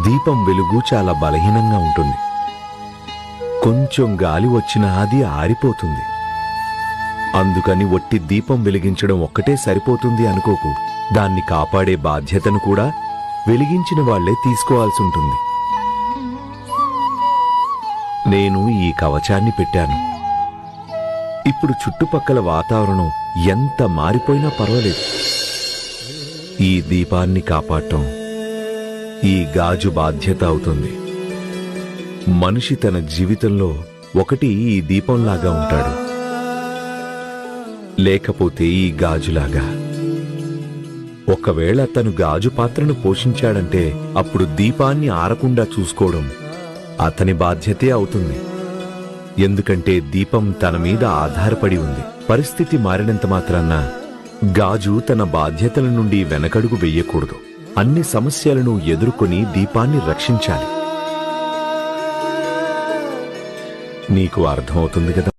దీపం వెలుగు చాలా బలహీనంగా ఉంటుంది. కొంచెం గాలి వచ్చినా అది ఆరిపోతుంది. అందుకని ఒట్టి దీపం వెలిగించడం ఒక్కటే సరిపోతుంది అనుకోకు. దాన్ని కాపాడే బాధ్యతను కూడా వెలిగించిన వాళ్ళే తీసుకోవాల్సి ఉంటుంది. నేను ఈ కవచాన్ని పెట్టాను. ఇప్పుడు చుట్టుపక్కల వాతావరణం ఎంత మారిపోయినా పర్వాలేదు. ఈ దీపాన్ని కాపాడటం ఈ గాజు బాధ్యత అవుతుంది. మనిషి తన జీవితంలో ఒకటి ఈ దీపంలాగా ఉంటాడు. లేకపోతే ఈ గాజులాగా. ఒకవేళ తను గాజు పాత్రను పోషించాడంటే అప్పుడు దీపాన్ని ఆరకుండా చూసుకోవడం అతని బాధ్యతే అవుతుంది. ఎందుకంటే దీపం తన మీద ఆధారపడి ఉంది. పరిస్థితి మారినంత మాత్రాన గాజు తన బాధ్యతల నుండి వెనకడుగు వెయ్యకూడదు అన్ని సమస్యలను ఎదుర్కొని దీపాన్ని రక్షించాలి. నీకు అర్థమవుతుంది కదా?